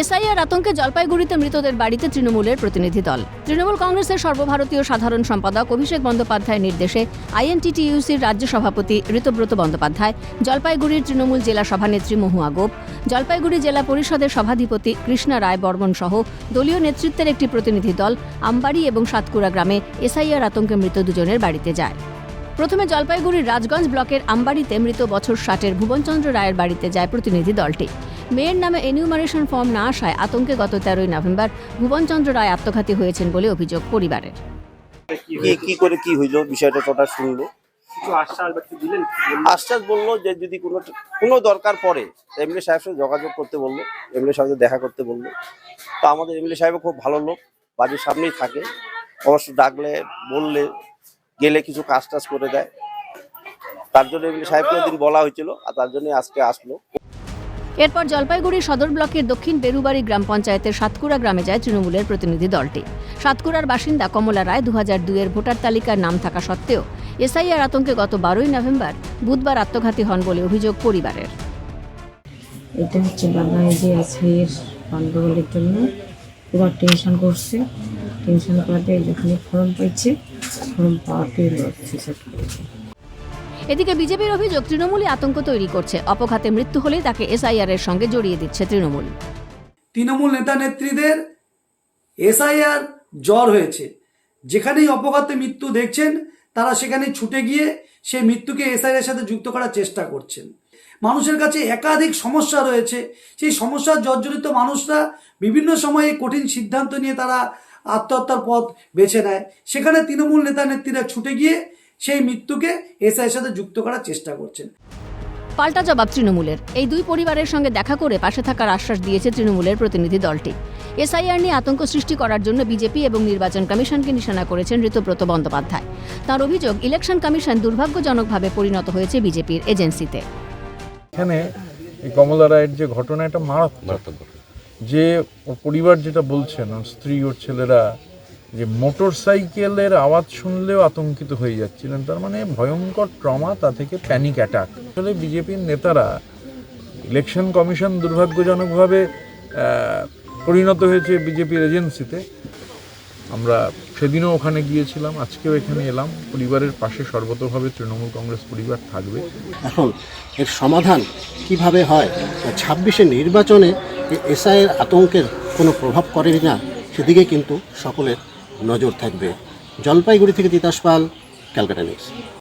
SIR আতঙ্কে জলপাইগুড়িতে মৃতদের বাড়িতে তৃণমূলের প্রতিনিধি দল। তৃণমূল কংগ্রেসের সর্বভারতীয় সাধারণ সম্পাদক অভিষেক বন্দ্যোপাধ্যায়ের নির্দেশে আইএনটিটিইউসির রাজ্য সভাপতি ঋতব্রত বন্দ্যোপাধ্যায়, জলপাইগুড়ির তৃণমূল জেলা সভানেত্রী মহুয়া গোপ, জলপাইগুড়ি জেলা পরিষদের সভাধিপতি কৃষ্ণা রায় বর্মন সহ দলীয় নেতৃত্বের একটি প্রতিনিধি দল আমবাড়ি এবং সাতকুড়া গ্রামে এসআইআর আতঙ্কে মৃত দুজনের বাড়িতে যায়। প্রথমে জলপাইগুড়ির রাজগঞ্জ ব্লকের আমবাড়িতে মৃত বছর ষাটের ভুবনচন্দ্র রায়ের বাড়িতে যায় প্রতিনিধি দলটি। মেয়ের নামে এনিউমারেশন ফর্ম না আসায় আতঙ্কে গত তেরোই নভেম্বর ভুবনচন্দ্র রায় আত্মঘাতী হয়েছেন বলে অভিযোগ পরিবারের। কি কি করে কি হইল? বিষয়টা টোটা শুনলো কিছু আশ্বাস বলল যে যদি কোনো কোনো দরকার পড়ে এমএলএ সাহেব সাথে যোগাযোগ করতে বলল এমএলএ সাহেব দেখা করতে বলল। তো আমাদের এমএলএ সাহেব খুব ভালো লোক বাড়ির সামনেই থাকে। অবশ্য ডাকলে বললে গেলে কিছু কাজ টাজ করে দেয়। তার জন্য এমএলএ সাহেবকে ওদিন বলা হয়েছিল আর তার জন্য আজকে আসলো। এরপর জলপাইগুড়ি সদর ব্লকের দক্ষিণ বেরুবাড়ি গ্রাম পঞ্চায়েতের সাতকুড়া গ্রামে যায় তৃণমূলের প্রতিনিধি দলটি। সাতকুড়ার বাসিন্দা কমলা রায় দু দুইয়ের ভোটার তালিকার নাম থাকা সত্ত্বেও এসআইআর আতঙ্কে গত বারোই নভেম্বর বুধবার আত্মঘাতী হন বলে অভিযোগ পরিবারের। এটা হচ্ছে বাবা যে গন্ডগোলের জন্য পুরো টেনশন করছে। টেনশন করাতে ফর্ম পাইছে, ফর্ম সুইসাইড করেছে এদিকে বিজেপির অভিযোগ, তৃণমূলই আতঙ্ক তৈরি করছে। অপঘাতে মৃত্যু হলেই তাকে এসআইআর এর সঙ্গে জড়িয়ে দিচ্ছে তৃণমূল। তৃণমূল নেতা নেত্রীদের এসআইআর জ্বর হয়েছে। যেখানেই অপঘাতে মৃত্যু দেখছেন, তারা সেখানে ছুটে গিয়ে সেই মৃত্যুকে এসআইআর সাথে যুক্ত করার চেষ্টা করছেন। মানুষের কাছে একাধিক সমস্যা রয়েছে। সেই সমস্যার জর্জরিত মানুষরা বিভিন্ন সময়ে কঠিন সিদ্ধান্ত নিয়ে তারা আত্মহত্যার পথ বেছে নেয়। সেখানে তৃণমূল নেতা নেত্রীরা ছুটে গিয়ে সেই মৃত্যুকে এসআইয়ের সাথে যুক্ত করার চেষ্টা করছেন। পাল্টা জবাব তৃণমূলের। এই দুই পরিবারের সঙ্গে দেখা করে পাশে থাকার আশ্বাস দিয়েছে তৃণমূলের প্রতিনিধি দলটি। এসআইআর নিয়ে আতঙ্ক সৃষ্টি করার জন্য বিজেপি এবং নির্বাচন কমিশনকে নিশানা করেছেন ঋতব্রত বন্দ্যোপাধ্যায়। তার অভিযোগ ইলেকশন কমিশন দুর্ভাগ্যজনকভাবে পরিণত হয়েছে বিজেপির এজেন্সিতে। এখানে এই কমলা রায়ের যে ঘটনা এটা মারাত্মক। যে পরিবার যেটা বলছেন স্ত্রী ওর ছেলেরা যে মোটর সাইকেলের আওয়াজ শুনলেও আতঙ্কিত হয়ে যাচ্ছিলেন। তার মানে ভয়ঙ্কর ট্রমা, তা থেকে প্যানিক অ্যাটাক। আসলে বিজেপির নেতারা ইলেকশন কমিশন দুর্ভাগ্যজনকভাবে পরিণত হয়েছে বিজেপির এজেন্সিতে। আমরা সেদিনও ওখানে গিয়েছিলাম, আজকেও এখানে এলাম। পরিবারের পাশে সর্বতভাবে তৃণমূল কংগ্রেস পরিবার থাকবে। এখন এর সমাধান কীভাবে হয়? ছাব্বিশে নির্বাচনে এসআইয়ের আতঙ্কের কোনো প্রভাব করে না? সেদিকে কিন্তু সকলের নজর থাকবে জলপাইগুড়ি থেকে তিতাস পাল ক্যালকাটা নিউজ।